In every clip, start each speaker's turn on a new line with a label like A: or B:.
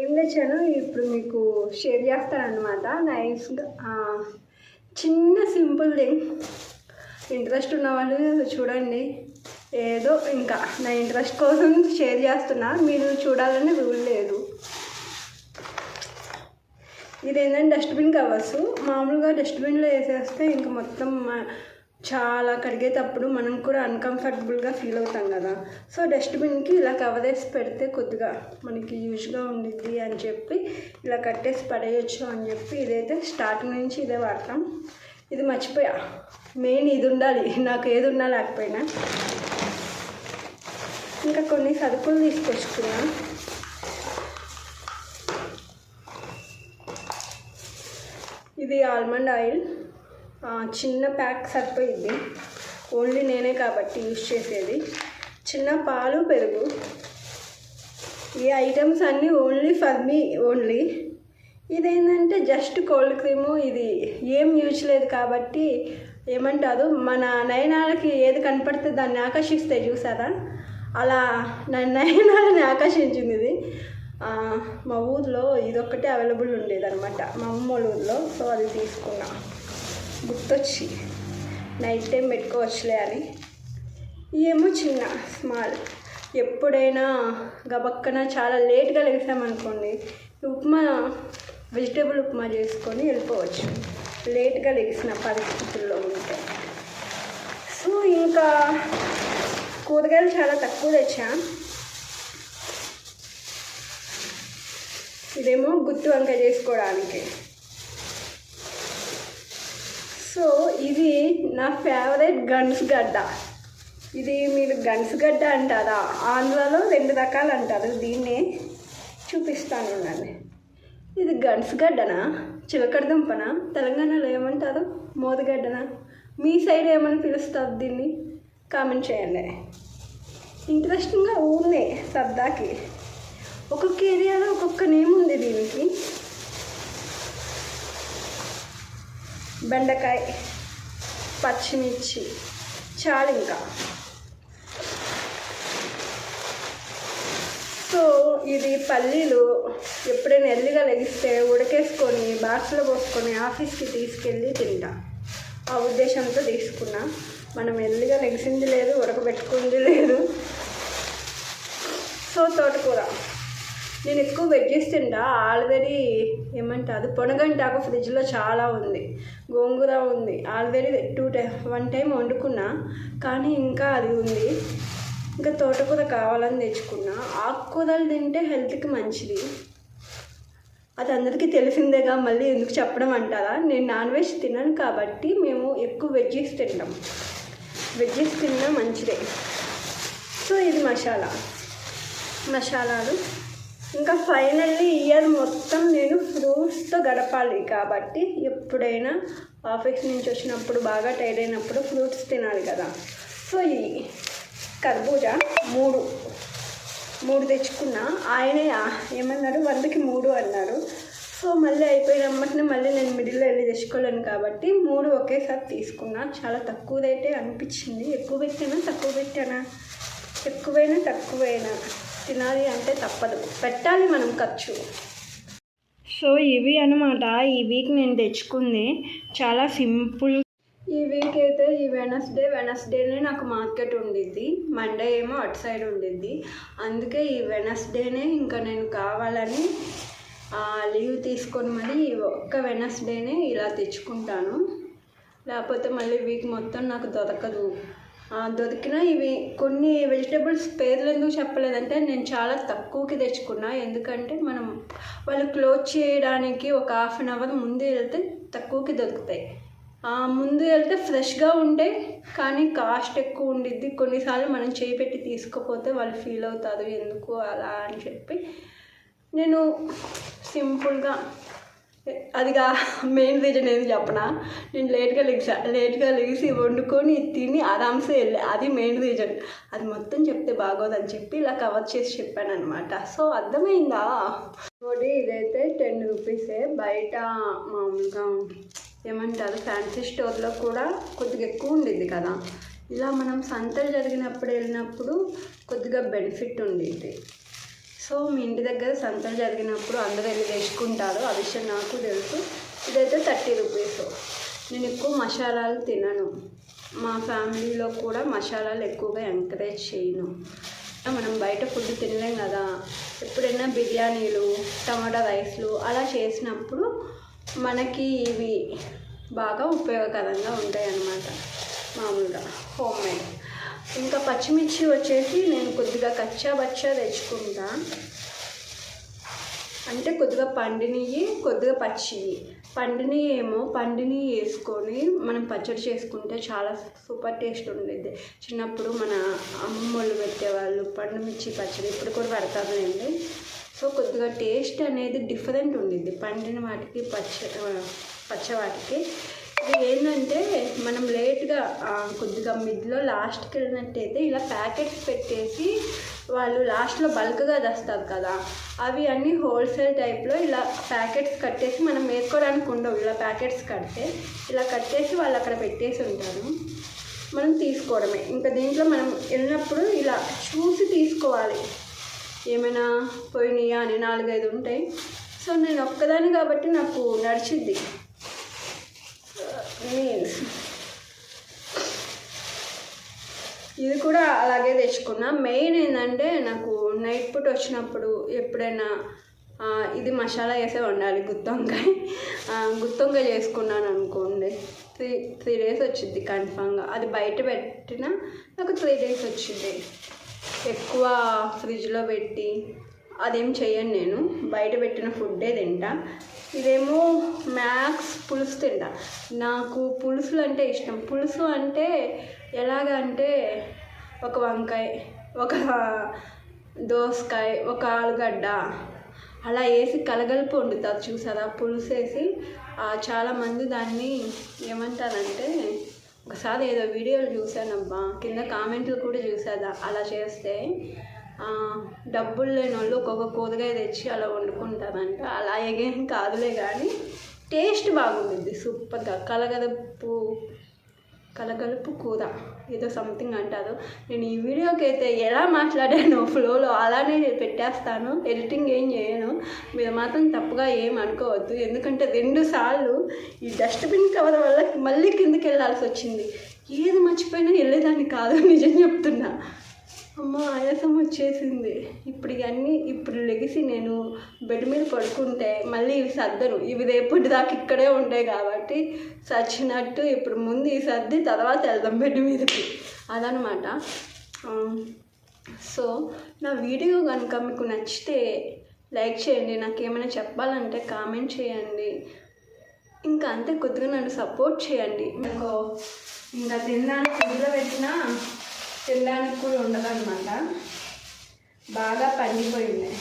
A: ఏం తెచ్చాను? ఇప్పుడు మీకు షేర్ చేస్తాను నైస్గా చిన్న సింపుల్ థింగ్ ఇంట్రెస్ట్ ఉన్న వాళ్ళు చూడండి. ఏదో ఇంకా నా ఇంట్రెస్ట్ కోసం షేర్ చేస్తున్నా. మీరు చూడాలని రూల్ లేదు. ఇదేంటంటే డస్ట్బిన్ కవర్స్. మామూలుగా డస్ట్బిన్లో వేసేస్తే ఇంకా మొత్తం చాలా కడిగేటప్పుడు మనం కూడా అన్కంఫర్టబుల్గా ఫీల్ అవుతాం కదా. సో డస్ట్బిన్కి ఇలా కవర్ వేసి పెడితే కొద్దిగా మనకి యూజ్గా ఉండిద్ది అని చెప్పి ఇలా కట్టేసి పడేయచ్చు అని చెప్పి ఇదైతే స్టార్టింగ్ నుంచి ఇదే వాడతాం. ఇది మర్చిపోయా. మెయిన్ ఇది ఉండాలి. నాకు ఏది ఉన్నా లేకపోయినా. ఇంకా కొన్ని సరుకులు తీసుకొచ్చుకున్నా. ఇది ఆల్మండ్ ఆయిల్ చిన్న ప్యాక్ సరిపోయింది. ఓన్లీ నేనే కాబట్టి యూజ్ చేసేది. చిన్న పాలు పెరుగు. ఈ ఐటమ్స్ అన్నీ ఓన్లీ ఫర్ మీ ఓన్లీ. ఇదేంటంటే జస్ట్ కోల్డ్ క్రీము. ఇది ఏం యూజ్ లేదు కాబట్టి ఏమంటారు? మన నయనాలకి ఏది కనపడితే దాన్ని ఆకర్షిస్తే చూసారా? అలా నా నయనాలని ఆకర్షించింది ఇది. మా ఊర్లో ఇదొక్కటే అవైలబుల్ ఉండేది అనమాట మా అమ్మ వాళ్ళ ఊర్లో. సో అది తీసుకున్నా. గుర్తొచ్చి. నైట్ టైం పెట్టుకోవచ్చులే అని. ఏమో చిన్న స్మాల్ ఎప్పుడైనా గబక్కన చాలా లేట్గా లెగిసామనుకోండి ఉప్మా వెజిటేబుల్ ఉప్మా చేసుకొని వెళ్ళిపోవచ్చు. లేట్గా లెగిసిన పరిస్థితుల్లో ఉంటే. సో ఇంకా కూరగాయలు చాలా తక్కువ తెచ్చా. ఇదేమో గుత్తి వంకాయ చేసుకోవడానికి. సో ఇది నా ఫేవరెట్ గన్స్ గడ్డ. ఇది మీరు గన్స్ గడ్డ అంటారా? ఆంధ్రాలో రెండు రకాలు అంటారు. దీన్నే చూపిస్తాను ఉండండి ఇది గన్స్ గడ్డనా? చిలకడ దుంపనా? తెలంగాణలో ఏమంటారు? మోదగడ్డనా మీ సైడ్ ఏమని పిలుస్తారు దీన్ని? కామెంట్ చేయండి. ఇంట్రెస్టింగ్గా ఊరినే సర్దాకి. ఒక్కొక్క ఏరియాలో ఒక్కొక్క నేమ్ ఉంది దీనికి. బెండకాయ పచ్చిమిర్చి చాలు ఇంకా. సో ఇది పల్లీలు ఎప్పుడైనా ఎల్లిగా లెగిస్తే ఉడకేసుకొని బాక్స్లో పోసుకొని ఆఫీస్కి తీసుకెళ్ళి తింటా. ఆ ఉద్దేశంతో తీసుకున్నా. మనం ఎల్లిగా లెగిసింది లేదు ఉడకబెట్టుకుంది లేదు. సో తోటకూర. నేను ఎక్కువ వెజ్జెస్ తింటా. ఆల్రెడీ ఏమంటారు పొనగంటాకు ఫ్రిడ్జ్లో చాలా ఉంది. గోంగూర ఉంది. ఆల్రెడీ టూ టై వన్ టైం వండుకున్నా కానీ ఇంకా అది ఉంది. ఇంకా తోటకూర కావాలని తెచ్చుకున్నా. ఆకుకూరలు తింటే హెల్త్కి మంచిది. అది అందరికీ తెలిసిందేగా మళ్ళీ ఎందుకు చెప్పడం అంటారా? నేను నాన్ వెజ్ తినను కాబట్టి మేము ఎక్కువ వెజ్జెస్ తింటాం. వెజ్జెస్ తిన్నా మంచిదే. సో ఇది మసాలా. మసాలాలు. ఇంకా ఫైనల్లీ ఇయర్ మొత్తం నేను ఫ్రూట్స్తో గడపాలి కాబట్టి ఎప్పుడైనా ఆఫీస్ నుంచి వచ్చినప్పుడు బాగా టైర్డ్ అయినప్పుడు ఫ్రూట్స్ తినాలి కదా. సో ఈ కర్బూజా మూడు మూడు తెచ్చుకున్నా. ఆయనే ఏమన్నారు? వందకి మూడు అన్నారు. సో మళ్ళీ అయిపోయిన మళ్ళీ నేను మిడిల్లో వెళ్ళి తెచ్చుకోలేను కాబట్టి మూడు ఒకేసారి తీసుకున్నా. చాలా తక్కువ రేటే అనిపించింది. ఎక్కువ పెట్టానా? తక్కువ పెట్టానా? ఎక్కువైనా తక్కువైనా. తినాలి అంటే తప్పదు. పెట్టాలి మనం ఖర్చు. సో ఇవి అనమాట ఈ వీక్ నేను తెచ్చుకుంది. చాలా సింపుల్. ఈ వీక్ అయితే ఈ వెనస్డే వెనస్డేనే నాకు మార్కెట్ ఉండిద్ది. మండే ఏమో అటు సైడ్ ఉండిద్ది. అందుకే ఈ వెనస్డేనే ఇంకా నేను కావాలని లీవ్ తీసుకొని మరి ఈ ఒక్క వెనస్డేనే ఇలా తెచ్చుకుంటాను. లేకపోతే మళ్ళీ వీక్ మొత్తం నాకు దొరకదు. దొరికిన ఇవి కొన్ని వెజిటేబుల్స్ పేర్లు ఎందుకు చెప్పలేదంటే నేను చాలా తక్కువకి తెచ్చుకున్నా. ఎందుకంటే మనం వాళ్ళు క్లోజ్ చేయడానికి ఒక హాఫ్ అన్ అవర్ ముందు వెళ్తే తక్కువకి దొరుకుతాయి. ముందు వెళ్తే ఫ్రెష్గా ఉంటాయి కానీ కాస్ట్ ఎక్కువ ఉండిద్ది. కొన్నిసార్లు మనం చేయి పెట్టి తీసుకుపోతే వాళ్ళు ఫీల్ అవుతారు. ఎందుకు అలా అని చెప్పి నేను సింపుల్గా అదిగా మెయిన్ రీజన్ ఏది చెప్పనా? నేను లేట్గా లెగిసా లేట్గా లెగిసి వండుకొని తిని ఆరామ్సే వెళ్ళా. అది మెయిన్ రీజన్ అది మొత్తం చెప్తే బాగోదని చెప్పి ఇలా కవర్ చేసి చెప్పాను అనమాట సో అర్థమైందా? ఇంకోటి ఇదైతే టెన్ రూపీసే బయట మామూలుగా ఏమంటారు ఫ్యాన్సీ స్టోర్లో కూడా కొద్దిగా ఎక్కువ ఉండిద్ది కదా. ఇలా మనం సంతలు జరిగినప్పుడు వెళ్ళినప్పుడు కొద్దిగా బెనిఫిట్ ఉండేది సో మీ ఇంటి దగ్గర సంతలు జరిగినప్పుడు అందరూ ఎన్ని తెచ్చుకుంటారో ఆ విషయం నాకు తెలుసు. ఇదైతే థర్టీ రూపీస్. నేను ఎక్కువ మసాలాలు తినను. మా ఫ్యామిలీలో కూడా మసాలాలు ఎక్కువగా ఎంకరేజ్ చేయను. మనం బయట ఫుడ్ తినలేం కదా. ఎప్పుడైనా బిర్యానీలు టమాటా రైస్లు అలా చేసినప్పుడు మనకి ఇవి బాగా ఉపయోగకరంగా ఉంటాయి అన్నమాట మామూలుగా హోమ్ మేడ్. ఇంకా పచ్చిమిర్చి వచ్చేసి నేను కొద్దిగా కచ్చా బచ్చా తెచ్చుకుంటా. అంటే కొద్దిగా పండినవి కొద్దిగా పచ్చివి పండిని ఏమో పండిని వేసుకొని మనం పచ్చడి చేసుకుంటే చాలా సూపర్ టేస్ట్ ఉండేది. చిన్నప్పుడు మన అమ్మమ్మలు వాళ్ళు పెట్టేవాళ్ళు పండు మిర్చి పచ్చడి ఇప్పుడు కూడా పెడతారులేండి. సో కొద్దిగా టేస్ట్ అనేది డిఫరెంట్ ఉండిద్ది పండిన వాటికి పచ్చ పచ్చ వాటికి. ఏంటంటే మనం లేట్గా కొద్దిగా మిడ్లో లాస్ట్కి వెళ్ళినట్టయితే ఇలా ప్యాకెట్స్ పెట్టేసి వాళ్ళు లాస్ట్లో బల్క్గా తెస్తారు కదా. అవి అన్నీ హోల్సేల్ టైప్లో ఇలా ప్యాకెట్స్ కట్టేసి మనం వేసుకోవడానికి ఉండవు. ఇలా ప్యాకెట్స్ కడితే ఇలా కట్టేసి వాళ్ళు అక్కడ పెట్టేసి ఉంటారు. మనం తీసుకోవడమే. ఇంకా దీంట్లో మనం వెళ్ళినప్పుడు ఇలా చూసి తీసుకోవాలి. ఏమైనా పోయినాయా అని నాలుగైదు ఉంటాయి. సో నేను ఒక్కదాన్ని కాబట్టి నాకు నడిచిద్ది. మీన్స్ ఇది కూడా అలాగే తెచ్చుకున్నా. మెయిన్ ఏంటంటే నాకు నైట్ పుట్ వచ్చినప్పుడు ఎప్పుడైనా ఇది మసాలా వేసే వండాలి గుత్తొంకాయ గుత్తొంకాయ చేసుకున్నాను అనుకోండి. త్రీ త్రీ డేస్ వచ్చింది కన్ఫామ్గా. అది బయట పెట్టిన నాకు త్రీ డేస్ వచ్చింది. ఎక్కువ ఫ్రిడ్జ్లో పెట్టి అదేం చెయ్యను నేను. బయట పెట్టిన ఫుడ్డే తింటా. ఇదేమో మ్యాక్స్ పులుసు తింట. నాకు పులుసులు అంటే ఇష్టం. పులుసు అంటే ఎలాగంటే ఒక వంకాయ ఒక దోసకాయ ఒక ఆలుగడ్డ. అలా వేసి కలగలిపి వండుతారు చూసారా? పులుసు వేసి చాలామంది దాన్ని ఏమంటారంటే ఒకసారి ఏదో వీడియోలు చూశానబ్బా. కింద కామెంట్లు కూడా చూసాదా అలా చేస్తే డబ్బులు లేని వాళ్ళు ఒక్కొక్క కూరగాయ తెచ్చి అలా వండుకుంటారంట. అలా ఏం కాదులే కానీ టేస్ట్ బాగుంటుంది సూపర్గా. కలగలుపు కలగలుపు కూర ఏదో సంథింగ్ అంటారు. నేను ఈ వీడియోకి అయితే ఎలా మాట్లాడానో ఫ్లోలో అలానే పెట్టేస్తాను. ఎడిటింగ్ ఏం చేయను. మీరు మాత్రం తప్పుగా ఏం అనుకోవద్దు. ఎందుకంటే రెండు సార్లు ఈ డస్ట్బిన్ కవర్ వల్ల మళ్ళీ కిందకి వెళ్ళాల్సి వచ్చింది. ఏది మర్చిపోయినా వెళ్ళేదాన్ని కాదు నిజం చెప్తున్నా. అమ్మ ఆయాసం వచ్చేసింది. ఇప్పుడు ఇవన్నీ ఇప్పుడు లెగిసి నేను బెడ్ మీద పడుకుంటే మళ్ళీ ఇవి సర్దను. ఇవి రేపటి దాకా ఇక్కడే ఉంటాయి కాబట్టి సచ్చినట్టు ఇప్పుడు ముందు ఈ సర్ది తర్వాత వెళ్దాం బెడ్ మీదకి అదనమాట. సో నా వీడియో కనుక మీకు నచ్చితే లైక్ చేయండి. నాకు ఏమైనా చెప్పాలంటే కామెంట్ చేయండి. ఇంకా అంతే కొద్దిగా నన్ను సపోర్ట్ చేయండి. ఇంకో ఇంకా తినడానికి ఫ్రిడ్జ్లో పెట్టినా తినడానికి కూడా ఉండదన్నమాట. బాగా పండిపోయింది.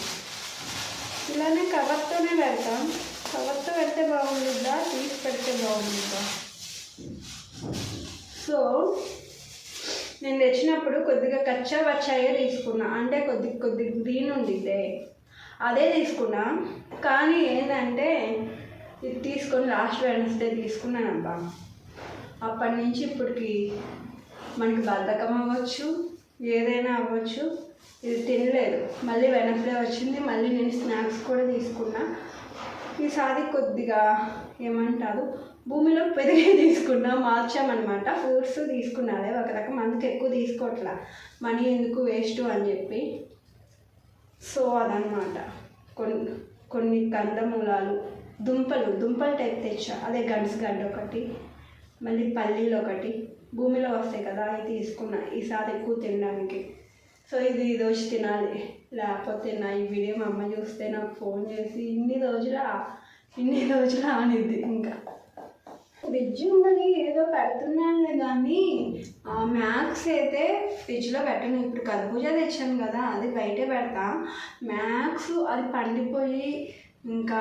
A: ఇలానే కవర్తోనే పెడతాం. కవర్తో పెడితే బాగుండుద్దా తీసి పెడితే బాగుంటుందా? సో నేను తెచ్చినప్పుడు కొద్దిగా కచ్చా వచ్చాయే తీసుకున్నా. అంటే కొద్ది కొద్ది గ్రీన్ ఉండిద్దే. అదే తీసుకున్నా. కానీ ఏంటంటే ఇది తీసుకొని లాస్ట్ వెనస్డే తీసుకున్నానబ్బా. అప్పటి నుంచి ఇప్పటికి మనకి బద్ధకం అవ్వచ్చు ఏదైనా అవ్వచ్చు ఇది తినలేదు. మళ్ళీ వెనక్కి వచ్చింది మళ్ళీ నేను స్నాక్స్ కూడా తీసుకున్నా. ఈసారి కొద్దిగా ఏమంటారు భూమిలో పెరిగే తీసుకున్నా మార్చామన్నమాట. ఫ్రూట్స్ తీసుకున్నాలే ఒక రకం. అందుకు ఎక్కువ తీసుకోవట్లా మనీ ఎందుకు వేస్ట్ అని చెప్పి. సో అదనమాట కొన్ని కొన్ని కందమూలాలు దుంపలు. దుంపలు టైప్ తెచ్చా. అదే గడ్స్ గడ్డ ఒకటి మళ్ళీ పల్లీలు ఒకటి భూమిలో వస్తాయి కదా అవి తీసుకున్నా ఈసారి ఎక్కువ తినడానికి. సో ఇది దోశ తినాలి. లేకపోతే నా ఈ వీడియో మా అమ్మ చూస్తే నాకు ఫోన్ చేసి ఇన్ని రోజులా ఇన్ని రోజులా అనిద్ది ఇంకా. ఫ్రిడ్జ్ ఉన్నది ఏదో పెడుతున్నానులే కానీ మ్యాక్స్ అయితే ఫ్రిడ్జ్లో పెట్టను. ఇప్పుడు కర్బూజ తెచ్చాను కదా అది బయటే పెడతా. మ్యాక్స్ అది పండిపోయి ఇంకా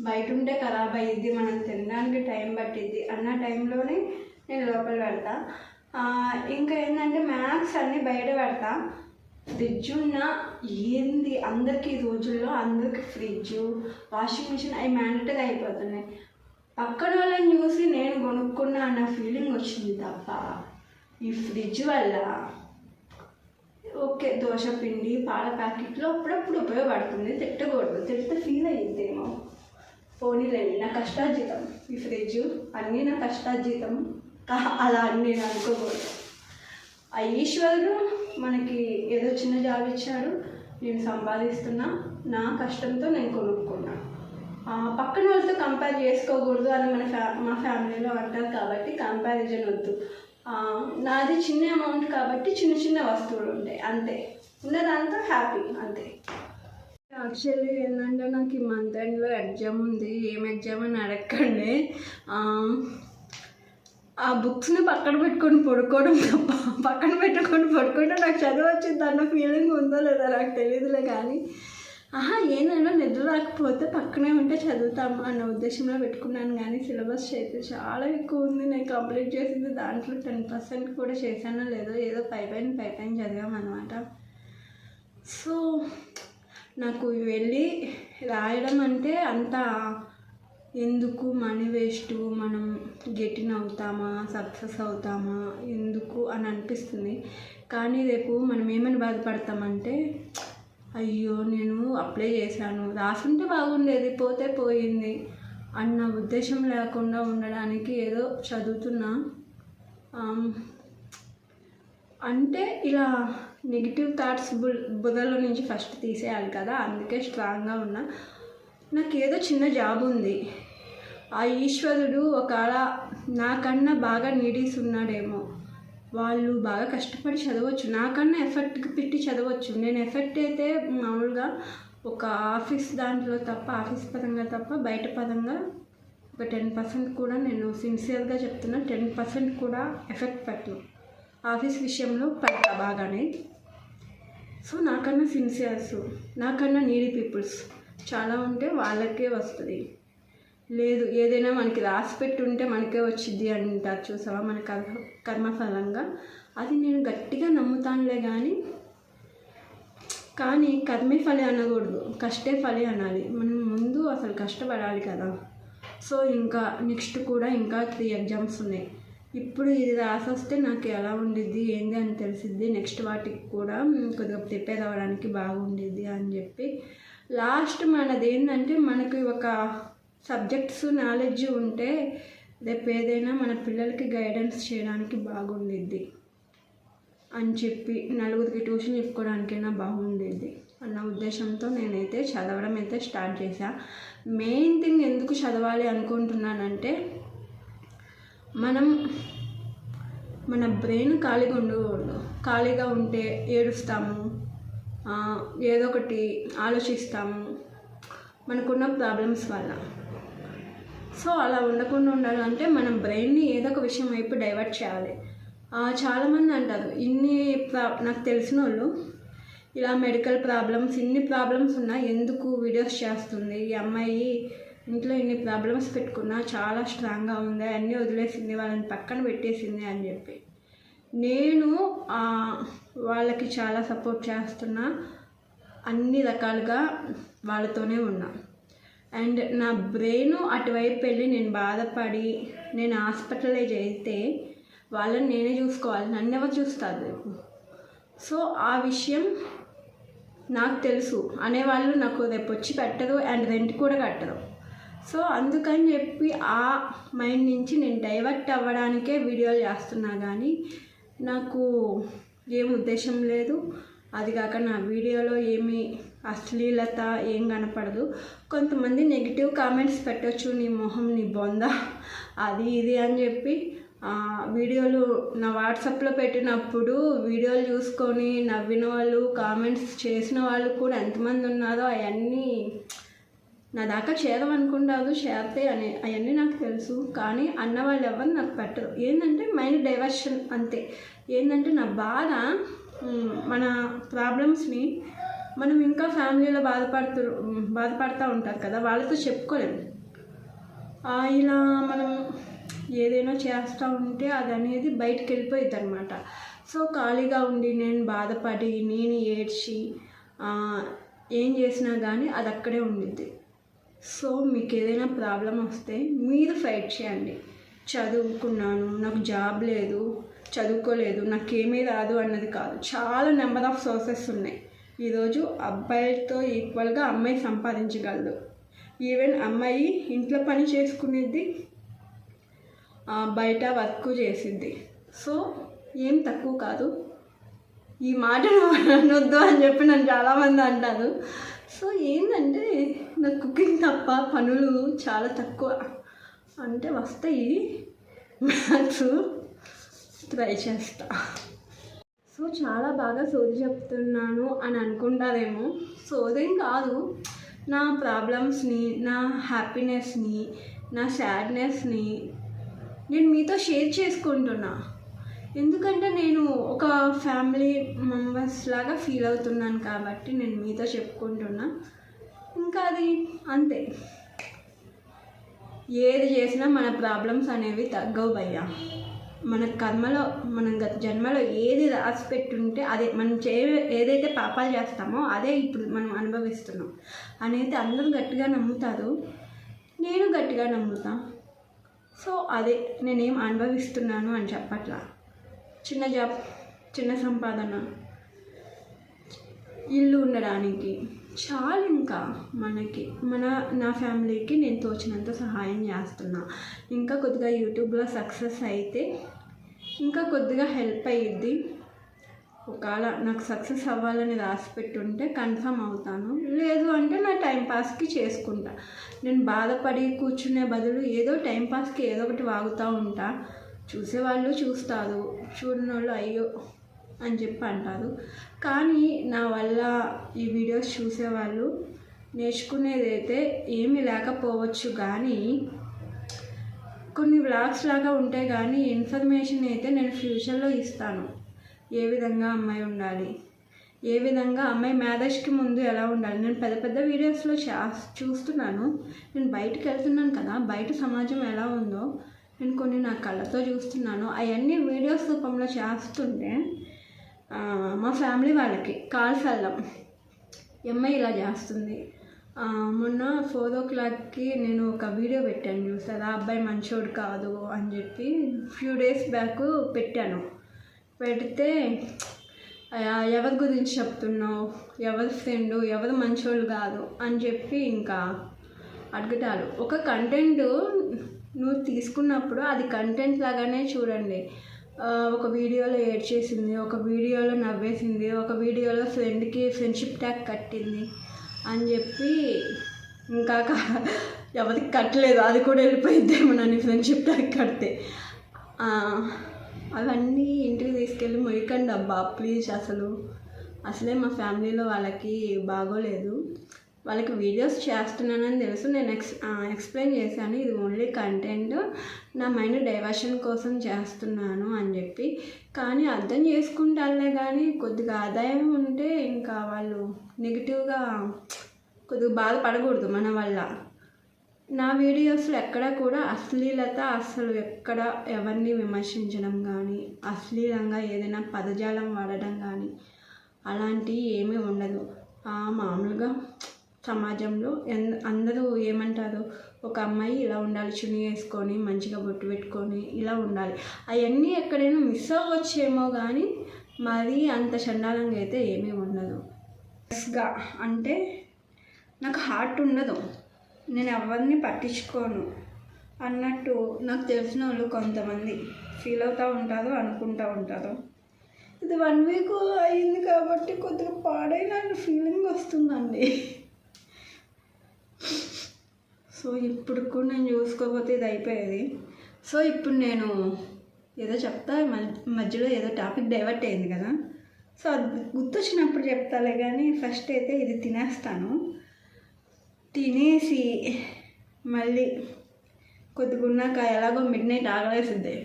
A: బయట ఉంటే ఖరాబ్ అయ్యిద్ది. మనం తినడానికి టైం పట్టిద్ది. అన్న టైంలోనే నేను లోపల పెడతా. ఇంకా ఏంటంటే మ్యాథ్స్ అన్నీ బయట పెడతా. ఫ్రిడ్జ్ ఉన్న ఏంది? అందరికీ ఈ రోజుల్లో అందరికీ ఫ్రిడ్జ్ వాషింగ్ మిషన్ అవి మ్యాండేటరీ అయిపోతున్నాయి. పక్కన వాళ్ళని చూసి నేను కొనుక్కున్నా అన్న ఫీలింగ్ వచ్చింది తప్ప ఈ ఫ్రిడ్జ్ వల్ల ఓకే దోశ పిండి పాల ప్యాకెట్లో అప్పుడప్పుడు ఉపయోగపడుతుంది. తిట్టకూడదు. తిడితే ఫీల్ అయ్యిద్దేమో పోనీలేండి నా కష్టార్జితం. ఈ ఫ్రిడ్జ్ అన్నీ నా కష్టార్జితం. అలా అని నేను అనుకోకూడదు. ఆ ఈశ్వరుడు మనకి ఏదో చిన్న జాబ్ ఇచ్చాడు నేను సంపాదిస్తున్నా నా కష్టంతో నేను కొనుక్కున్నా. పక్కన వాళ్ళతో కంపేర్ చేసుకోకూడదు అని మన ఫ్యా మా ఫ్యామిలీలో అంటారు కాబట్టి కంపారిజన్ వద్దు. నాది చిన్న అమౌంట్ కాబట్టి చిన్న చిన్న వస్తువులు ఉంటాయి అంతే. ఉన్నదంతా హ్యాపీ అంతే. యాక్చువల్లీ ఏంటంటే నాకు ఈ మంత్ ఎండ్లో ఎగ్జామ్ ఉంది ఏం ఎగ్జామ్ అని అడగండి ఆ, బుక్స్ని పక్కన పెట్టుకొని పడుకోవడం తప్ప. పక్కన పెట్టుకొని పడుకుంటే నాకు చదువు వచ్చింది అన్న ఫీలింగ్ ఉందో లేదో నాకు తెలియదులే కానీ. ఆహా ఏదైనా నిద్ర రాకపోతే పక్కనే ఉంటే చదువుతాము అన్న ఉద్దేశంలో పెట్టుకున్నాను కానీ సిలబస్ అయితే చాలా ఎక్కువ ఉంది. నేను కంప్లీట్ చేసింది దాంట్లో టెన్ పర్సెంట్ కూడా చేశానో లేదో ఏదో పై పైన పై పైన చదివామన్నమాట సో నాకు వెళ్ళి రాయడం అంటే అంత ఎందుకు మనీ వేస్ట్? మనం గెటిన్ అవుతామా? సక్సెస్ అవుతామా? ఎందుకు అని అనిపిస్తుంది. కానీ రేపు మనం ఏమని బాధపడతామంటే అయ్యో నేను అప్లై చేశాను. రాసుంటే బాగుండేది పోతే పోయింది అన్న ఉద్దేశం లేకుండా ఉండడానికి ఏదో చదువుతున్నా. అంటే ఇలా నెగిటివ్ థాట్స్ బు బుర్రలో నుంచి ఫస్ట్ తీసేయాలి కదా. అందుకే స్ట్రాంగ్గా ఉన్నా. నాకు ఏదో చిన్న జాబ్ ఉంది. ఆ ఈశ్వరుడు ఒకవేళ నాకన్నా బాగా నీడీస్ ఉన్నాడేమో వాళ్ళు బాగా కష్టపడి చదవచ్చు. నాకన్నా ఎఫర్ట్ పెట్టి చదవచ్చు. నేను ఎఫర్ట్ అయితే మామూలుగా ఒక ఆఫీస్ దాంట్లో తప్ప ఆఫీస్ పరంగా తప్ప బయట పరంగా ఒక టెన్ పర్సెంట్ కూడా నేను సిన్సియర్గా చెప్తున్నా టెన్ పర్సెంట్ కూడా ఎఫెక్ట్ పెట్టను. ఆఫీస్ విషయంలో పెడతా బాగానే. సో నాకన్నా సిన్సియర్స్ నాకన్నా నీడీ పీపుల్స్ చాలా ఉంటే వాళ్ళకే వస్తుంది. లేదు ఏదైనా మనకి రాసి పెట్టి ఉంటే మనకే వచ్చింది అంటారు చూసావా? మన కర్మ కర్మఫలంగా. అది నేను గట్టిగా నమ్ముతానులే కానీ కానీ కర్మే ఫలి అనకూడదు. కష్టే ఫలి అనాలి. మనం ముందు అసలు కష్టపడాలి కదా. సో ఇంకా నెక్స్ట్ కూడా ఇంకా త్రీ ఎగ్జామ్స్ ఉన్నాయి. ఇప్పుడు ఇది రాసొస్తే నాకు ఎలా ఉండిద్ది ఏంది అని తెలిసిద్ది. నెక్స్ట్ వాటికి కూడా కొద్దిగా ప్రిపేర్ అవ్వడానికి బాగుండిద్ది అని చెప్పి లాస్ట్ మనది ఏంటంటే మనకి ఒక సబ్జెక్ట్స్ నాలెడ్జ్ ఉంటే రేపు ఏదైనా మన పిల్లలకి గైడెన్స్ చేయడానికి బాగుండేది అని చెప్పి నలుగురికి ట్యూషన్ చెప్పుకోవడానికైనా బాగుండేది అన్న ఉద్దేశంతో నేనైతే చదవడం అయితే స్టార్ట్ చేశా. మెయిన్ థింగ్ ఎందుకు చదవాలి అనుకుంటున్నానంటే మనం మన బ్రెయిన్ ఖాళీగా ఉండకూడదు. ఖాళీగా ఉంటే ఏడుస్తాము. ఏదో ఒకటి ఆలోచిస్తాము. మనకున్న ప్రాబ్లమ్స్ వల్ల. సో అలా ఉండకుండా ఉండాలంటే మనం బ్రెయిన్ని ఏదో ఒక విషయం వైపు డైవర్ట్ చేయాలి. చాలామంది అంటారు ఇన్ని ప్రా నాకు తెలిసిన వాళ్ళు ఇలా మెడికల్ ప్రాబ్లమ్స్ ఇన్ని ప్రాబ్లమ్స్ ఉన్నా ఎందుకు వీడియోస్ చేస్తుంది? ఈ అమ్మాయి ఇంట్లో ఇన్ని ప్రాబ్లమ్స్ పెట్టుకున్నా చాలా స్ట్రాంగ్గా ఉంది అన్నీ వదిలేసింది వాళ్ళని పక్కన పెట్టేసింది అని చెప్పి. నేను వాళ్ళకి చాలా సపోర్ట్ చేస్తున్నా. అన్ని రకాలుగా వాళ్ళతోనే ఉన్నా. అండ్ నా బ్రెయిన్ అటువైపు వెళ్ళి నేను బాధపడి నేను హాస్పిటలైజ్ అయితే వాళ్ళని నేనే చూసుకోవాలి. నన్ను ఎవరు చూస్తారు? రేపు సో ఆ విషయం నాకు తెలుసు. అనేవాళ్ళు నాకు రేపు వచ్చి పెట్టరు అండ్ రెంట్ కూడా కట్టరు. సో అందుకని చెప్పి ఆ మైండ్ నుంచి నేను డైవర్ట్ అవ్వడానికే వీడియోలు చేస్తున్నా కానీ నాకు ఏం ఉద్దేశం లేదు. అది కాక నా వీడియోలో ఏమి అశ్లీలత ఏం కనపడదు. కొంతమంది నెగిటివ్ కామెంట్స్ పెట్టొచ్చు నీ మొహం నీ బొంద అది ఇది అని చెప్పి వీడియోలు నా వాట్సాప్లో పెట్టినప్పుడు వీడియోలు చూసుకొని నవ్విన వాళ్ళు కామెంట్స్ చేసిన వాళ్ళు కూడా ఎంతమంది ఉన్నారో అవన్నీ నా దాకా చేరవనుకుంటారు చేరతాయి అని అవన్నీ నాకు తెలుసు. కానీ అన్న వాళ్ళు ఎవరు నాకు పెట్టరు. ఏంటంటే మైండ్ డైవర్షన్ అంతే. ఏంటంటే నా బాధ మన ప్రాబ్లమ్స్ని మనం ఇంకా ఫ్యామిలీలో బాధపడుతూ బాధపడుతూ ఉంటారు కదా వాళ్ళతో చెప్పుకోలేము. ఇలా మనం ఏదైనా చేస్తూ ఉంటే అది అనేది బయటకు వెళ్ళిపోయింది అనమాట సో ఖాళీగా ఉండి నేను బాధపడి నేను ఏడ్చి ఏం చేసినా కానీ అది అక్కడే ఉండిద్ది. సో మీకు ఏదైనా ప్రాబ్లం వస్తే మీరు ఫైట్ చేయండి. చదువుకున్నాను నాకు జాబ్ లేదు చదువుకోలేదు నాకేమీ రాదు అన్నది కాదు. చాలా నెంబర్ ఆఫ్ సోర్సెస్ ఉన్నాయి. ఈరోజు అబ్బాయితో ఈక్వల్గా అమ్మాయి సంపాదించగలదు. ఈవెన్ అమ్మాయి ఇంట్లో పని చేసుకునేది బయట వర్క్ చేసిద్ది. సో ఏం తక్కువ కాదు. ఈ మాటను అనొద్దు అని చెప్పి నన్ను చాలామంది అంటారు. సో ఏంటంటే నాకు కుకింగ్ తప్ప పనులు చాలా తక్కువ. అంటే వస్తాయి. మ్యాథ్స్ ట్రై చేస్తా. సో చాలా బాగా సోది చెప్తున్నాను అని అనుకుంటారేమో. సోదేం కాదు. నా ప్రాబ్లమ్స్ని నా హ్యాపీనెస్ని నా సాడ్నెస్ని నేను మీతో షేర్ చేసుకుంటున్నా. ఎందుకంటే నేను ఒక ఫ్యామిలీ మెంబర్స్ లాగా ఫీల్ అవుతున్నాను కాబట్టి నేను మీతో చెప్పుకుంటున్నా. ఇంకా అది అంతే. ఏది చేసినా మన ప్రాబ్లమ్స్ అనేవి తగ్గవు భయ్యా. మన కర్మలో మనం గత జన్మలో ఏది రాసి పెట్టుంటే అదే మనం చే ఏదైతే పాపాలు చేస్తామో అదే ఇప్పుడు మనం అనుభవిస్తున్నాం అనేది అందరూ గట్టిగా నమ్ముతారు. నేను గట్టిగా నమ్ముతా. సో అదే నేనేం అనుభవిస్తున్నాను అని చెప్పట్లా. చిన్న జాబ్ చిన్న సంపాదన. ఇల్లు ఉండడానికి. చాలు ఇంకా మనకి. మన నా ఫ్యామిలీకి నేను తోచినంత సహాయం చేస్తున్నా. ఇంకా కొద్దిగా యూట్యూబ్లో సక్సెస్ అయితే ఇంకా కొద్దిగా హెల్ప్ అయ్యిద్ది ఒకవేళ నాకు సక్సెస్ అవ్వాలని రాసి పెట్టుంటే కన్ఫర్మ్ అవుతాను. లేదు అంటే నా టైంపాస్కి చేసుకుంటా. నేను బాధపడి కూర్చునే బదులు ఏదో టైంపాస్కి ఏదో ఒకటి వాగుతూ ఉంటా. చూసేవాళ్ళు చూస్తారు. చూడని వాళ్ళు అయ్యో అని చెప్పి అంటారు. కానీ నా వల్ల ఈ వీడియోస్ చూసేవాళ్ళు నేర్చుకునేదైతే ఏమీ లేకపోవచ్చు కానీ కొన్ని వ్లాగ్స్ లాగా ఉంటాయి కానీ ఇన్ఫర్మేషన్ అయితే నేను ఫ్యూచర్లో ఇస్తాను. ఏ విధంగా అమ్మాయి ఉండాలి? ఏ విధంగా అమ్మాయి మ్యారేజ్కి ముందు ఎలా ఉండాలి? నేను పెద్ద పెద్ద వీడియోస్లో చా చూస్తున్నాను. నేను బయటకు వెళ్తున్నాను కదా బయట సమాజం ఎలా ఉందో నేను కొన్ని నా కళ్ళతో చూస్తున్నాను. అవన్నీ వీడియోస్ రూపంలో చేస్తుంటే మా ఫ్యామిలీ వాళ్ళకి కాల్స్ వెళ్ళాం అమ్మాయి ఇలా చేస్తుంది. మొన్న ఫోర్ ఓ క్లాక్కి నేను ఒక వీడియో పెట్టాను చూసారా? ఆ అబ్బాయి మంచోడు కాదు అని చెప్పి ఫ్యూ డేస్ బ్యాక్ పెట్టాను. పెడితే ఎవరి గురించి చెప్తున్నావు? ఎవరి ఫ్రెండు ఎవరు మంచోళ్ళు కాదు అని చెప్పి ఇంకా అడుగుతారు. ఒక కంటెంట్ నువ్వు తీసుకున్నప్పుడు అది కంటెంట్ లాగానే చూడండి. ఒక వీడియోలో ఏడ్ చేసింది ఒక వీడియోలో నవ్వేసింది ఒక వీడియోలో ఫ్రెండ్కి ఫ్రెండ్షిప్ ట్యాగ్ కట్టింది అని చెప్పి ఇంకా ఎవరికి కట్టలేదు. అది కూడా వెళ్ళిపోయిద్దేమో నన్ను ఫ్రెండ్షిప్ ట్యాగ్ కడితే. అవన్నీ ఇంటికి తీసుకెళ్ళి మొయ్యకండి అబ్బా ప్లీజ్ అసలు. అసలే మా ఫ్యామిలీలో వాళ్ళకి బాగోలేదు. వాళ్ళకి వీడియోస్ చేస్తున్నానని తెలుసు. నేను ఎక్స్ ఎక్స్ప్లెయిన్ చేశాను. ఇది ఓన్లీ కంటెంట్ నా మైండ్ డైవర్షన్ కోసం చేస్తున్నాను అని చెప్పి. కానీ అర్థం చేసుకుంటారులే కానీ కొద్దిగా ఆదాయం ఉంటే ఇంకా వాళ్ళు నెగిటివ్గా కొద్దిగా బాధపడకూడదు మన వల్ల. నా వీడియోస్లో ఎక్కడ కూడా అశ్లీలత అస్సలు ఎక్కడ ఎవరిని విమర్శించడం కానీ అశ్లీలంగా ఏదైనా పదజాలం వాడడం కానీ అలాంటివి ఏమీ ఉండదు. మామూలుగా సమాజంలో ఎన్ అందరూ ఏమంటారు? ఒక అమ్మాయి ఇలా ఉండాలి చున్నీ వేసుకొని మంచిగా బొట్టు పెట్టుకొని ఇలా ఉండాలి. అవన్నీ ఎక్కడైనా మిస్ అవ్వచ్చేమో కానీ మరీ అంత చండాలంగా అయితే ఏమీ ఉండదు. గా అంటే నాకు హార్ట్ ఉండదు. నేను ఎవరిని పట్టించుకోను అన్నట్టు నాకు తెలిసిన వాళ్ళు కొంతమంది ఫీల్ అవుతూ ఉంటారు అనుకుంటూ ఉంటారు. ఇది వన్ వీక్ అయింది కాబట్టి కొద్దిగా పాడైన ఫీలింగ్ వస్తుందండి సో ఇప్పుడు కూడా నేను చూసుకోకపోతే ఇది అయిపోయేది. సో ఇప్పుడు నేను ఏదో చెప్తా మధ్యలో ఏదో టాపిక్ డైవర్ట్ అయింది కదా. సో అది గుర్తొచ్చినప్పుడు చెప్తాలే కానీ ఫస్ట్ అయితే ఇది తినేస్తాను. తినేసి మళ్ళీ కొద్దిగా ఉన్నాక ఎలాగో మిడ్ నైట్ ఆగలేసిద్ది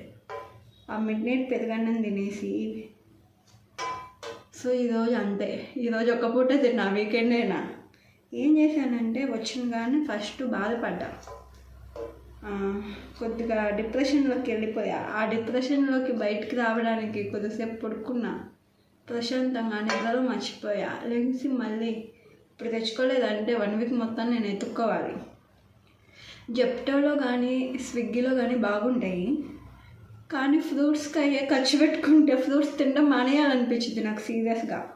A: ఆ మిడ్ నైట్ పెరుగన్నం తినేసి. సో ఈరోజు అంతే. ఈరోజు ఒక్క పూట తిన్నా వీకెండేనా ఏం చేశానంటే వచ్చిన కానీ ఫస్ట్ బాధపడ్డా. కొద్దిగా డిప్రెషన్లోకి వెళ్ళిపోయా. ఆ డిప్రెషన్లోకి బయటికి రావడానికి కొద్దిసేపు పడుకున్నా. ప్రశాంతంగా నిద్రలు మర్చిపోయా. లేచి మళ్ళీ ఇప్పుడు తెచ్చుకోలేదంటే వన్ వీక్ మొత్తం నేను ఎత్తుక్కోవాలి. జెప్టోలో కానీ స్విగ్గీలో కానీ బాగుంటాయి. కానీ ఫ్రూట్స్కి అయ్యే ఖర్చు పెట్టుకుంటే ఫ్రూట్స్ తినడం మానేయాలనిపించింది నాకు సీరియస్గా.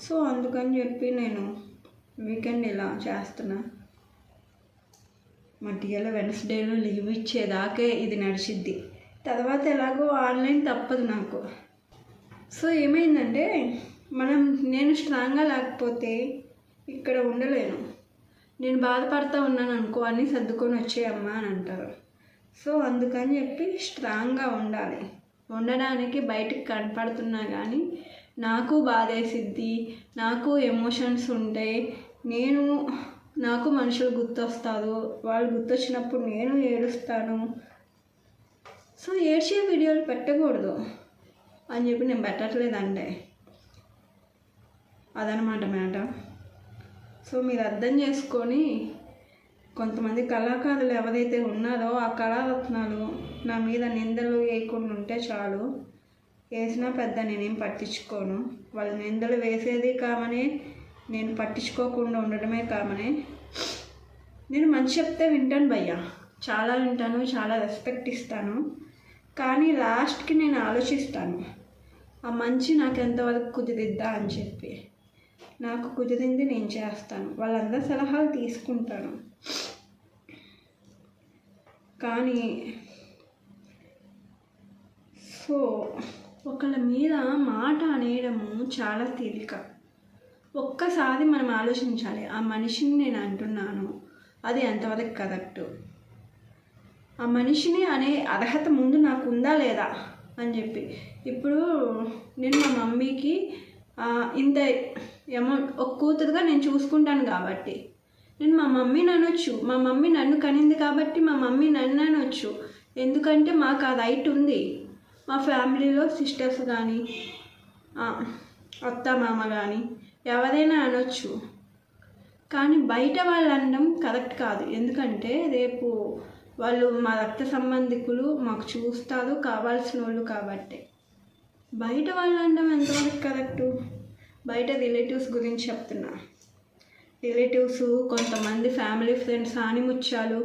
A: సో అందుకని చెప్పి నేను వీకెండ్ ఇలా చేస్తున్నా? మా టీఎల్ వెన్స్డేలో లీవ్ ఇచ్చేదాకే ఇది నడిచిద్ది. తర్వాత ఎలాగో ఆన్లైన్ తప్పదు నాకు. సో ఏమైందంటే మనం నేను స్ట్రాంగ్గా లేకపోతే ఇక్కడ ఉండలేను. నేను బాధపడతా ఉన్నాను అనుకో అన్నీ సర్దుకొని వచ్చేయమ్మా అని అంటారు. సో అందుకని చెప్పి స్ట్రాంగ్గా ఉండాలి. ఉండడానికి బయటికి కనపడుతున్నా కానీ నాకు బాధేసిద్ది. నాకు ఎమోషన్స్ ఉంటాయి నేను నాకు మనుషులు గుర్తొస్తారు. వాళ్ళు గుర్తొచ్చినప్పుడు నేను ఏడుస్తాను. సో ఏడ్చే వీడియోలు పెట్టకూడదు అని చెప్పి నేను పెట్టట్లేదండి అదనమాట మ్యాటర్ సో మీరు అర్థం చేసుకొని కొంతమంది కళాకారులు ఎవరైతే ఉన్నారో ఆ కళారత్నాలు నా మీద నిందలు వేయకుండా ఉంటే చాలు. వేసినా పెద్ద నేనేం పట్టించుకోను. వాళ్ళు నిందలు వేసేది కామనే నేను పట్టించుకోకుండా ఉండడమే కామనే. నేను మంచి చెప్తే వింటాను భయ్యా. చాలా వింటాను చాలా రెస్పెక్ట్ ఇస్తాను. కానీ లాస్ట్కి నేను ఆలోచిస్తాను. ఆ మంచి నాకు ఎంతవరకు కుదిరిద్దా అని చెప్పి. నాకు కుదిరింది నేను చేస్తాను. వాళ్ళందరి సలహాలు తీసుకుంటాను. కానీ సో ఒకళ్ళ మీద మాట అనేయడము చాలా తేలిక. ఒక్కసారి మనం ఆలోచించాలి ఆ మనిషిని నేను అంటున్నాను అది ఎంతవరకు కరెక్ట్? ఆ మనిషిని అనే అర్హత ముందు నాకు ఉందా లేదా అని చెప్పి. ఇప్పుడు నేను మా మమ్మీకి ఇంత అమౌంట్ ఒక కూతురుగా నేను చూసుకుంటాను కాబట్టి. నేను మా మమ్మీని అనొచ్చు మా మమ్మీ నన్ను కనింది కాబట్టి మా మమ్మీ నన్ను అనొచ్చు. ఎందుకంటే మాకు ఆ రైట్ ఉంది. మా ఫ్యామిలీలో సిస్టర్స్ కానీ అత్త మామ కానీ ఎవరైనా అనొచ్చు. కానీ బయట వాళ్ళు అనడం కరెక్ట్ కాదు. ఎందుకంటే రేపు వాళ్ళు మా రక్త సంబంధికులు మాకు చూస్తారు కావాల్సిన వాళ్ళు కాబట్టి. బయట వాళ్ళు అనడం ఎంతవరకు కరెక్టు? బయట రిలేటివ్స్ గురించి చెప్తున్నా. రిలేటివ్స్ కొంతమంది ఫ్యామిలీ ఫ్రెండ్స్ ఆనిముత్యాలు.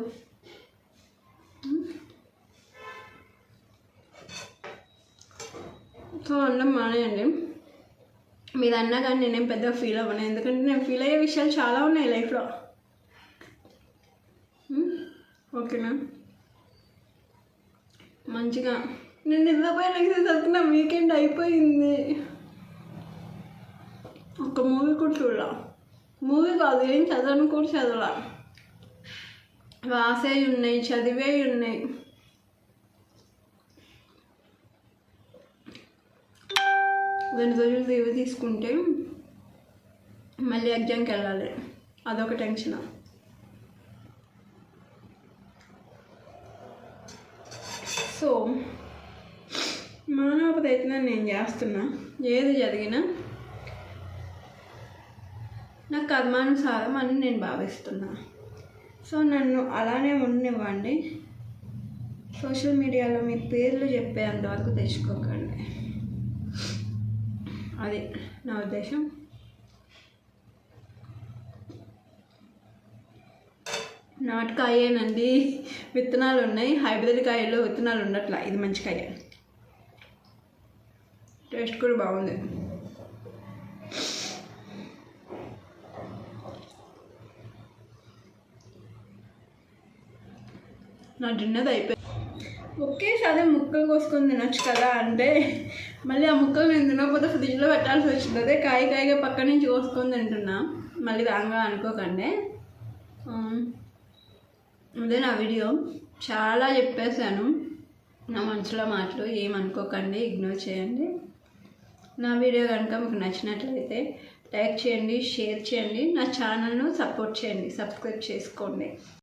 A: సో అనడం మానేయండి. మీరు అన్నా కానీ నేనేం పెద్ద ఫీల్ అవ్వను. ఎందుకంటే నేను ఫీల్ అయ్యే విషయాలు చాలా ఉన్నాయి లైఫ్లో. ఓకేనా? మంచిగా. నేను నిద్రపోయి లెక్సేసరికి నా వీకెండ్ అయిపోయింది. ఒక మూవీ కూడా చూడాల. మూవీ కాదు. ఏం చదవను కూడా చదవాల. రాసేవి ఉన్నాయి చదివేవి ఉన్నాయి. రెండు రోజులు లీవ్ తీసుకుంటే మళ్ళీ ఎగ్జామ్కి వెళ్ళాలి. అదొక టెన్షన్. సో మానవ ప్రయత్నం నేను చేస్తున్నా. ఏది జరిగినా నా కర్మానుసారం అని నేను భావిస్తున్నా. సో నన్ను అలానే ఉండనివ్వండి. సోషల్ మీడియాలో మీ పేర్లు చెప్పేంతవరకు తెచ్చుకోకండి. అది నా ఉద్దేశం. నాటుకాయేనండి. విత్తనాలు ఉన్నాయి హైబ్రిడ్ కాయల్లో విత్తనాలు ఉండట్లా. ఇది మంచి కాయ. టేస్ట్ కూడా బాగుంది. నా డిన్నర్ అయిపోయింది. ఒకేసారి ముక్కలు కోసుకొని తినొచ్చు కదా అంటే మళ్ళీ ఆ ముక్కలు నేను తినకపోతే ఫ్రిడ్జ్లో పెట్టాల్సి వచ్చింది. అదే కాయ కాయగా పక్క నుంచి కోసుకొని తింటున్నా. మళ్ళీ రాగా అనుకోకండి. అదే నా వీడియో. చాలా చెప్పేశాను. నా మనసులో మాటలు ఏమనుకోకండి ఇగ్నోర్ చేయండి. నా వీడియో కనుక మీకు నచ్చినట్లయితే లైక్ చేయండి షేర్ చేయండి. నా ఛానల్ను సపోర్ట్ చేయండి సబ్స్క్రైబ్ చేసుకోండి.